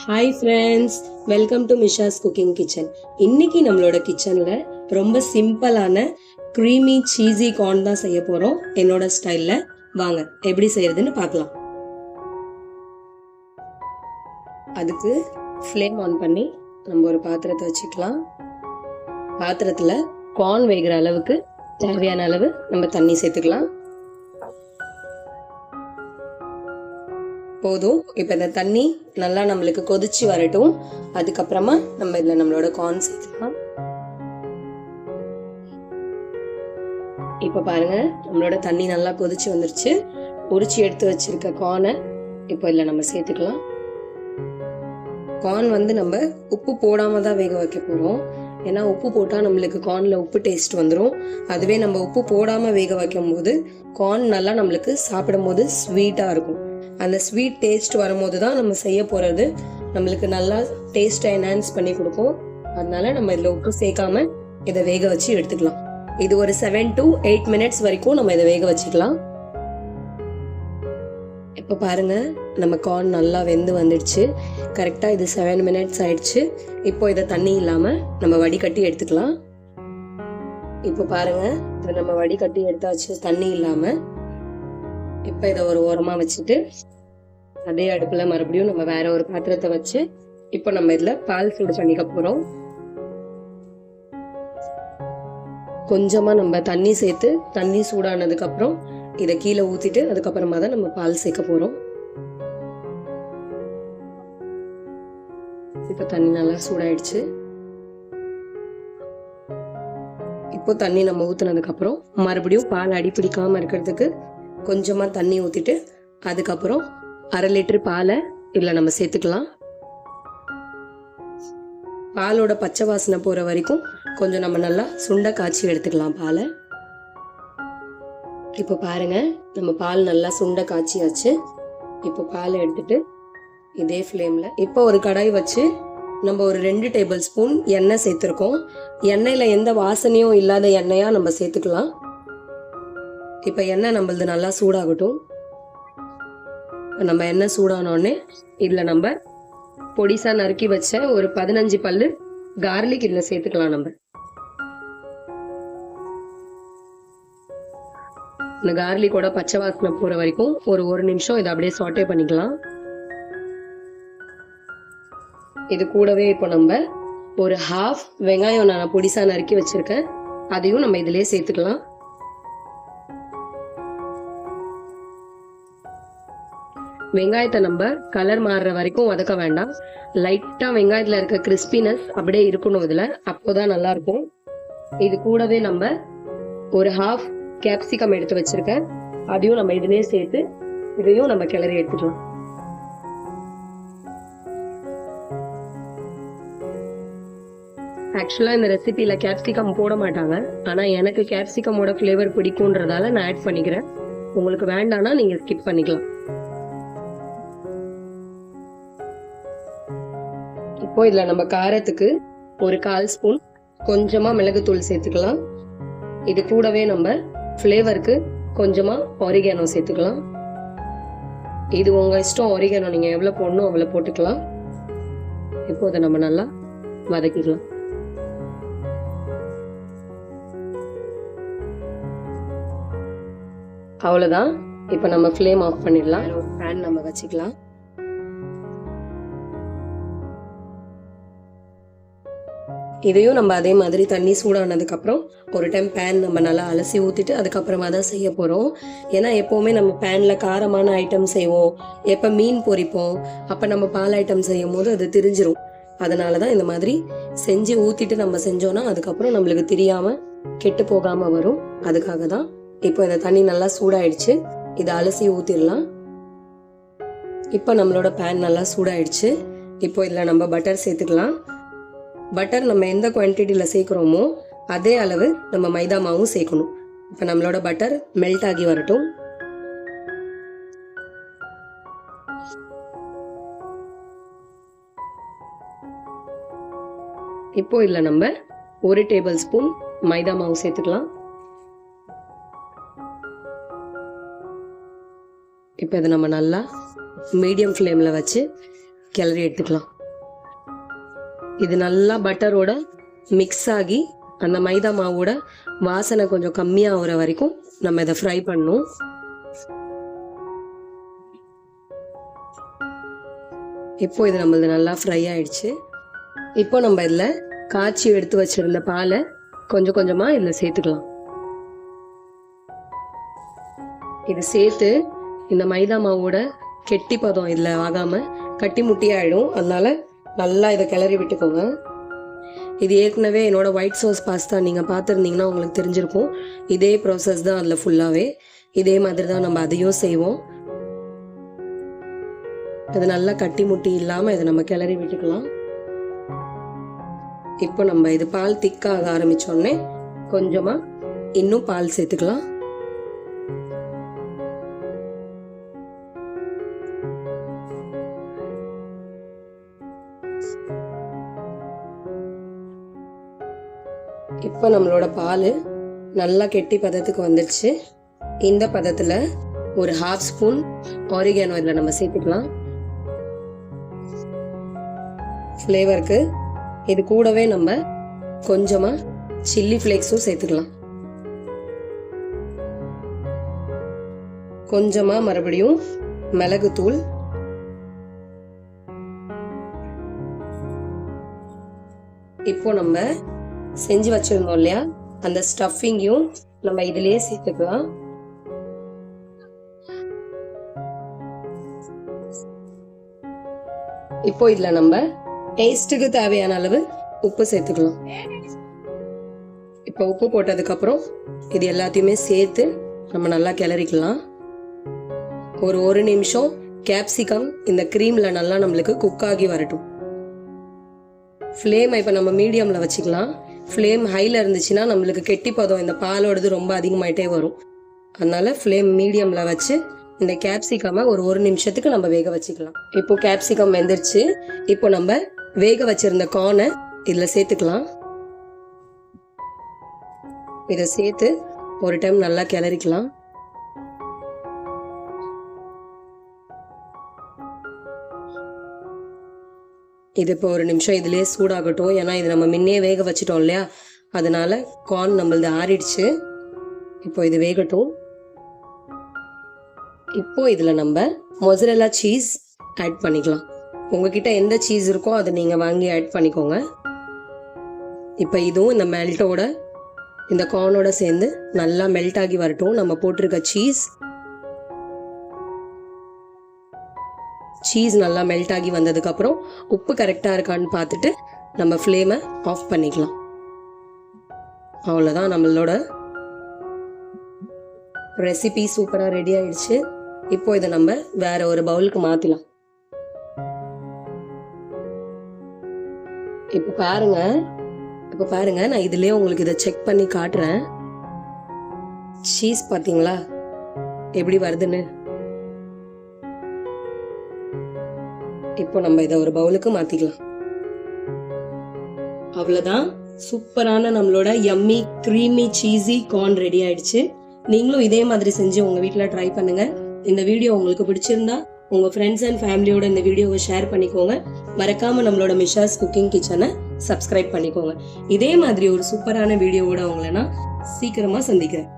Hi friends welcome to Misha's cooking kitchen இன்னைக்கு நம்மளோட கிச்சனில் ரொம்ப சிம்பிளான க்ரீமி சீஸி கார்ன் தான் செய்ய போகிறோம் என்னோட ஸ்டைலில் வாங்க எப்படி செய்யறதுன்னு பார்க்கலாம். அதுக்கு ஃப்ளேம் ஆன் பண்ணி நம்ம ஒரு பாத்திரத்தை வச்சுக்கலாம். பாத்திரத்தில் கார்ன் வேகிற அளவுக்கு தேவையான அளவு நம்ம தண்ணி சேர்த்துக்கலாம். போதும். இப்போ இந்த தண்ணி நல்லா நம்மளுக்கு கொதிச்சு வரட்டும். அதுக்கப்புறமா நம்ம இதில் நம்மளோட கார்ன் சேர்த்துக்கலாம். இப்போ பாருங்க நம்மளோட தண்ணி நல்லா கொதிச்சு வந்துருச்சு. உரிச்சு எடுத்து வச்சிருக்க கார்னை இப்போ இதில் நம்ம சேர்த்துக்கலாம். கார்ன் வந்து நம்ம உப்பு போடாம தான் வேக வைக்க போகிறோம் ஏன்னா உப்பு போட்டால் நம்மளுக்கு கார்னில் உப்பு டேஸ்ட் வந்துடும் அதுவே நம்ம உப்பு போடாமல் வேக வைக்கும் போது கார்ன் நல்லா நம்மளுக்கு சாப்பிடும் போது ஸ்வீட்டாக இருக்கும். அந்த ஸ்வீட் டேஸ்ட் வரும்போது தான் நம்ம செய்ய போகிறது நம்மளுக்கு நல்லா டேஸ்ட்டை என்ஹான்ஸ் பண்ணி கொடுக்கும். அதனால நம்ம இதில் உப்பு சேர்க்காம இதை வேக வச்சு எடுத்துக்கலாம். இது ஒரு செவன் டு எயிட் மினிட்ஸ் வரைக்கும் நம்ம இதை வேக வச்சுக்கலாம். இப்போ பாருங்க நம்ம கார்ன் நல்லா வெந்து வந்துடுச்சு. கரெக்டாக இது செவன் மினிட்ஸ் ஆயிடுச்சு. இப்போ இதை தண்ணி இல்லாமல் நம்ம வடிகட்டி எடுத்துக்கலாம். இப்போ பாருங்க இதை நம்ம வடிகட்டி எடுத்தாச்சு தண்ணி இல்லாமல் இப்போ இதை ஒரு ஓரமாக வச்சுட்டு அதே அடுப்பில் மறுபடியும் நம்ம வேற ஒரு பாத்திரத்தை வச்சு இப்போ நம்ம இதில் பால் சூடு பண்ணிக்க போகிறோம் கொஞ்சமாக நம்ம தண்ணி சேர்த்து தண்ணி சூடானதுக்கு அப்புறம் இதை கீழே ஊற்றிட்டு அதுக்கப்புறமா தான் நம்ம பால் சேர்க்க போகிறோம் இப்போ தண்ணி நல்லா சூடாயிடுச்சு. இப்போ தண்ணி நம்ம ஊற்றுனதுக்கு அப்புறம் மறுபடியும் பால் அடி பிடிக்காமல் இருக்கிறதுக்கு கொஞ்சமாக தண்ணி ஊற்றிட்டு அதுக்கப்புறம் அரை லிட்டர் பாலை இதில் நம்ம சேர்த்துக்கலாம். பாலோட பச்சை வாசனை போகிற வரைக்கும் கொஞ்சம் நம்ம நல்லா சுண்ட காய்ச்சி எடுத்துக்கலாம் பாலை. இப்போ பாருங்க நம்ம பால் நல்லா சுண்ட காய்ச்சியாச்சு. இப்போ பாலை எடுத்துட்டு இதே ஃப்ளேமில் இப்போ ஒரு கடாய் வச்சு நம்ம ஒரு ரெண்டு டேபிள் ஸ்பூன் எண்ணெய் சேர்த்துருக்கோம். எண்ணெயில் எந்த வாசனையும் இல்லாத எண்ணெயாக நம்ம சேர்த்துக்கலாம். இப்போ எண்ணெய் நம்மளது நல்லா சூடாகட்டும். நம்ம எண்ணெய் சூடானோடனே இதில் நம்ம பொடிசாக நறுக்கி வச்ச ஒரு பதினஞ்சு பல் கார்லிக் இதில் சேர்த்துக்கலாம் நம்ம. இந்த கார்லிக்கோட பச்சை வாசனை போகிற வரைக்கும் ஒரு ஒரு நிமிஷம் இதை அப்படியே சாட்டே பண்ணிக்கலாம். இது கூடவே இப்போ நம்ம ஒரு ஹாஃப் வெங்காயம் நான் பொடிசாக நறுக்கி வச்சுருக்கேன். அதையும் நம்ம இதிலே சேர்த்துக்கலாம். வெங்காயத்தை நம்ம கலர் மாறுற வரைக்கும் வதக்க வேண்டாம். லைட்டாக வெங்காயத்தில் இருக்க கிறிஸ்பினஸ் அப்படியே இருக்கணும் இதில். அப்போதான் நல்லா இருக்கும் இது கூடவே நம்ம ஒரு ஹாஃப் கேப்சிகம் எடுத்து வச்சிருக்கேன். அதையும் நம்ம இதுலேயே சேர்த்து இதையும் நம்ம கிளறி எடுத்துக்கலாம். ஆக்சுவலாக இந்த ரெசிபியில் கேப்சிகம் போட மாட்டாங்க. ஆனால் எனக்கு கேப்சிகமோட ஃப்ளேவர் பிடிக்குன்றதால நான் ஆட் பண்ணிக்கிறேன். உங்களுக்கு வேண்டாம்னா நீங்கள் ஸ்கிப் பண்ணிக்கலாம். இப்போ இதில் நம்ம காரத்துக்கு ஒரு கால் ஸ்பூன் கொஞ்சமாக மிளகுத்தூள் சேர்த்துக்கலாம். இது கூடவே நம்ம ஃப்ளேவருக்கு கொஞ்சமாக ஒரிகானோ சேர்த்துக்கலாம். இது உங்கள் இஷ்டம் ஒரிகானோ நீங்கள் எவ்வளோ போடணும் அவ்வளோ போட்டுக்கலாம். இப்போ அதை நம்ம நல்லா வதக்கிக்கலாம். அவ்வளோதான் இப்போ நம்ம ஃப்ளேம் ஆஃப் பண்ணிடலாம். பேன் நம்ம வச்சுக்கலாம். இதையும் நம்ம அதே மாதிரி தண்ணி சூடானதுக்கப்புறம் ஒரு டைம் பேன் நம்ம நல்லா அலசி ஊற்றிட்டு அதுக்கப்புறமா தான் செய்ய போகிறோம் ஏன்னா எப்போவுமே நம்ம பேனில் காரமான ஐட்டம் செய்வோம். எப்போ மீன் பொரிப்போம் அப்போ நம்ம பால் ஐட்டம் செய்யும் போது அது திரிஞ்சிரும். அதனால தான் இந்த மாதிரி செஞ்சு ஊற்றிட்டு நம்ம செஞ்சோன்னா அதுக்கப்புறம் நம்மளுக்கு தெரியாமல் கெட்டு போகாமல் வரும். அதுக்காக தான் இப்போ இந்த தண்ணி நல்லா சூடாயிடுச்சு. இதை அலசி ஊற்றிடலாம் இப்போ நம்மளோட பேன் நல்லா சூடாயிடுச்சு. இப்போ இதில் நம்ம பட்டர் சேர்த்துக்கலாம். பட்டர் நம்ம எந்த குவான்டிட்டியில் சேர்க்குறோமோ அதே அளவு நம்ம மைதா மாவும் சேர்க்கணும். இப்போ நம்மளோட பட்டர் மெல்ட் ஆகி வரட்டும். இப்போ இதில் நம்ம ஒரு டேபிள் ஸ்பூன் மைதா மாவு சேர்த்துக்கலாம். இப்போ இதை நம்ம நல்லா மீடியம் ஃப்ளேமில் வச்சு கிளறி எடுத்துக்கலாம். இது நல்லா பட்டரோட மிக்ஸ் ஆகி அந்த மைதா மாவோட வாசனை கொஞ்சம் கம்மியாகிற வரைக்கும் நம்ம இதை ஃப்ரை பண்ணும். இப்போ இது நம்மளது நல்லா ஃப்ரை ஆயிடுச்சு. இப்போ நம்ம இதில் காய்ச்சி எடுத்து வச்சிருந்த பாலை கொஞ்சம் கொஞ்சமாக இதில் சேர்த்துக்கலாம். இது சேர்த்து இந்த மைதா மாவோட கெட்டி பதம் இதில் ஆகாமல் கட்டி முட்டி ஆகிடும் அதனால நல்லா இதை கிளறி விட்டுக்கோங்க. இது ஏற்கனவே என்னோடய ஒயிட் சோஸ் பாஸ்தா நீங்கள் பார்த்துருந்தீங்கன்னா உங்களுக்கு தெரிஞ்சிருக்கும். இதே ப்ராசஸ் தான் அதில் ஃபுல்லாகவே இதே மாதிரி தான் நம்ம அதையும் செய்வோம். இது நல்லா கட்டி முட்டி இல்லாமல் இதை நம்ம கிளறி விட்டுக்கலாம். இப்போ நம்ம இது பால் திக்காக ஆரம்பித்தோடனே கொஞ்சமாக இன்னும் பால் சேர்த்துக்கலாம். இப்போ நம்மளோட பால் நல்லா கெட்டி பதத்துக்கு வந்துடுச்சு இந்த பதத்தில் ஒரு ஹாஃப் ஸ்பூன் ஆரிகானோ இதில் நம்ம சேர்த்துக்கலாம். ஃப்ளேவருக்கு இது கூடவே நம்ம கொஞ்சமாக சில்லி ஃப்ளேக்ஸும் சேர்த்துக்கலாம். கொஞ்சமாக மறுபடியும் மிளகுத்தூள். இப்போ நம்ம செஞ்சு வச்சிருந்தோம் இல்லையா? அந்த ஸ்டஃபிங்கையும் நம்ம இதுலேயே சேர்த்துக்கலாம். இப்போ இதில் நம்ம டேஸ்ட்டுக்கு தேவையான அளவு உப்பு சேர்த்துக்கலாம். இப்போ உப்பு போட்டதுக்கப்புறம் இது எல்லாத்தையுமே சேர்த்து நம்ம நல்லா கிளறிக்கலாம். ஒரு ஒரு நிமிஷம் கேப்சிகம் இந்த க்ரீமில் நல்லா நம்மளுக்கு குக் ஆகி வரட்டும். ஃப்ளேமை இப்போ நம்ம மீடியமில் வச்சுக்கலாம். ஃப்ளேம் ஹையில் இருந்துச்சுன்னா நம்மளுக்கு கெட்டி பதம் இந்த பாலோடது ரொம்ப அதிகமாயிட்டே வரும். அதனால ஃப்ளேம் மீடியமில் வச்சு இந்த கேப்சிகமை ஒரு ஒரு நிமிஷத்துக்கு நம்ம வேக வச்சுக்கலாம். இப்போ கேப்சிகம் வெந்துருச்சு. இப்போ நம்ம வேக வச்சிருந்த கார்னை இதில் சேர்த்துக்கலாம். இதை சேர்த்து ஒரு டைம் நல்லா கிளறிக்கலாம். இது இப்போ ஒரு நிமிஷம் இதுலேயே சூடாகட்டும். ஏன்னா இது நம்ம முன்னே வேக வச்சிட்டோம் இல்லையா? அதனால கார்ன் நம்மளது ஆறிடுச்சு. இப்போ இது வேகட்டும். இப்போ இதில் நம்ம மொசரல்லா சீஸ் ஆட் பண்ணிக்கலாம். உங்ககிட்ட எந்த சீஸ் இருக்கோ அதை நீங்கள் வாங்கி ஆட் பண்ணிக்கோங்க. இப்போ இதுவும் இந்த மெல்ட்டோட இந்த கார்னோட சேர்ந்து நல்லா மெல்ட் ஆகி வரட்டும். நம்ம போட்டிருக்க சீஸ் சீஸ் நல்லா மெல்ட் ஆகி வந்ததுக்கப்புறம் உப்பு கரெக்டாக இருக்கான்னு பார்த்துட்டு நம்ம ஃப்ளேமை ஆஃப் பண்ணிக்கலாம். அவ்வளோதான் நம்மளோட ரெசிபி சூப்பராக ரெடி ஆயிடுச்சு. இப்போ இதை நம்ம வேற ஒரு பவுலுக்கு மாற்றலாம் இப்போ பாருங்க இப்போ பாருங்க நான் இதுலயே உங்களுக்கு இதை செக் பண்ணி காட்டுறேன். சீஸ் பார்த்தீங்களா? எப்படி வருதுன்னு? இப்போ நம்ம இதை ஒரு பவுலுக்கு மாத்திக்கலாம். அவ்வளோதான் சூப்பரான நம்மளோட yummy creamy cheesy corn ready ஆயிடுச்சு. நீங்களும் இதே மாதிரி செஞ்சு உங்க வீட்டில் ட்ரை பண்ணுங்க. இந்த வீடியோ உங்களுக்கு பிடிச்சிருந்தா உங்க ஃப்ரெண்ட்ஸ் அண்ட் ஃபேமிலியோட இந்த வீடியோவை ஷேர் பண்ணிக்கோங்க. மறக்காம நம்மளோட மிஷாஸ் குக்கிங் கிச்சனை சப்ஸ்கிரைப் பண்ணிக்கோங்க. இதே மாதிரி ஒரு சூப்பரான வீடியோவோட உங்களை நான் சீக்கிரமா சந்திக்கிறேன்.